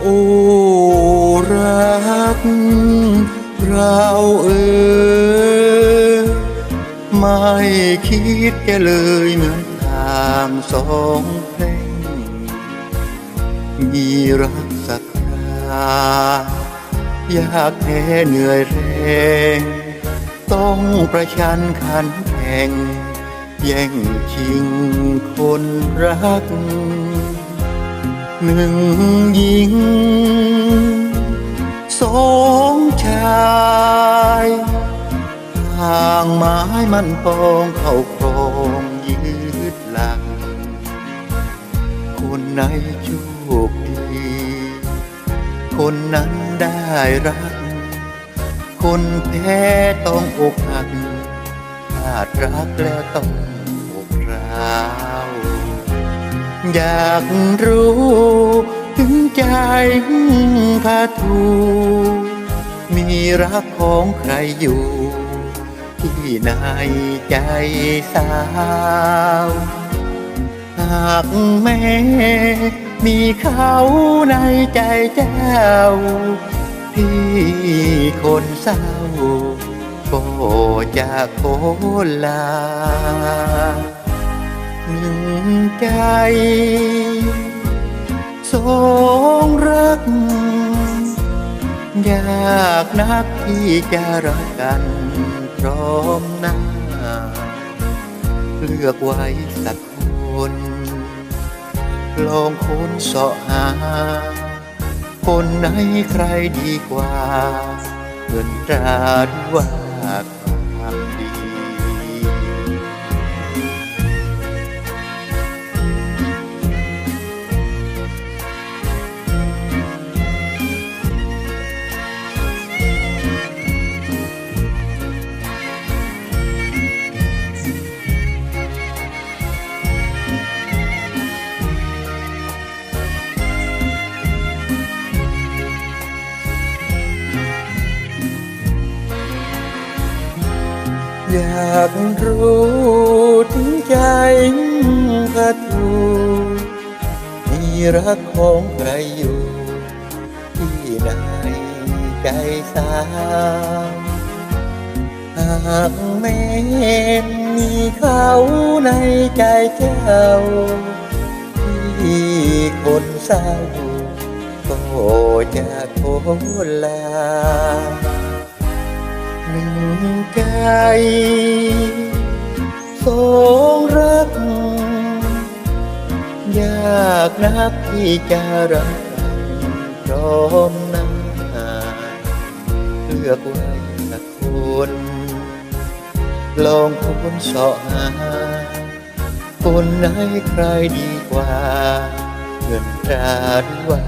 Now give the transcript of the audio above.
โอรักเราเออไม่คิดจะเลยเหมือนทางสองเพลงมีรักสักคราอยากแท้เหนื่อยแรงต้องประชันขันแข่งแย่งชิงคนรัก หนึ่งหญิงสองชายทางไม้มันปองเข้าครองยืดหลัง คนไหนโชคดี คนนั้นได้รัก คนแพ้ต้องอกหักพลาดรักแล้วต้องอกร้า อยากรู้ถึงใจพาทูมีรักของใครอยู่ ที่ในใจสาวหากแม่มีเขาในใจเจ้าพี่คนเศร้าก็จะโคลา หนึ่งใจ สองรัก ยากนักที่จะรักกันพร้อมหน้า เลือกไว้สักคนลองค้นเสาะหา คนไหนใครดีกว่าเงินตราหรือว่า อยากรู้ถึงใจกระทูมีรักของใครอยู่ ที่ในใจสาวหากแม้มีเขาในใจเจ้า ที่คนเศร้าก็จะโทษลา หนึ่งใจสองรัก ยากนักที่จะรักกันพร้อมหน้าเลือกไว้สักคนลองคนเสาะหา คนไหนใครดีกว่าเงินตราหรือว่า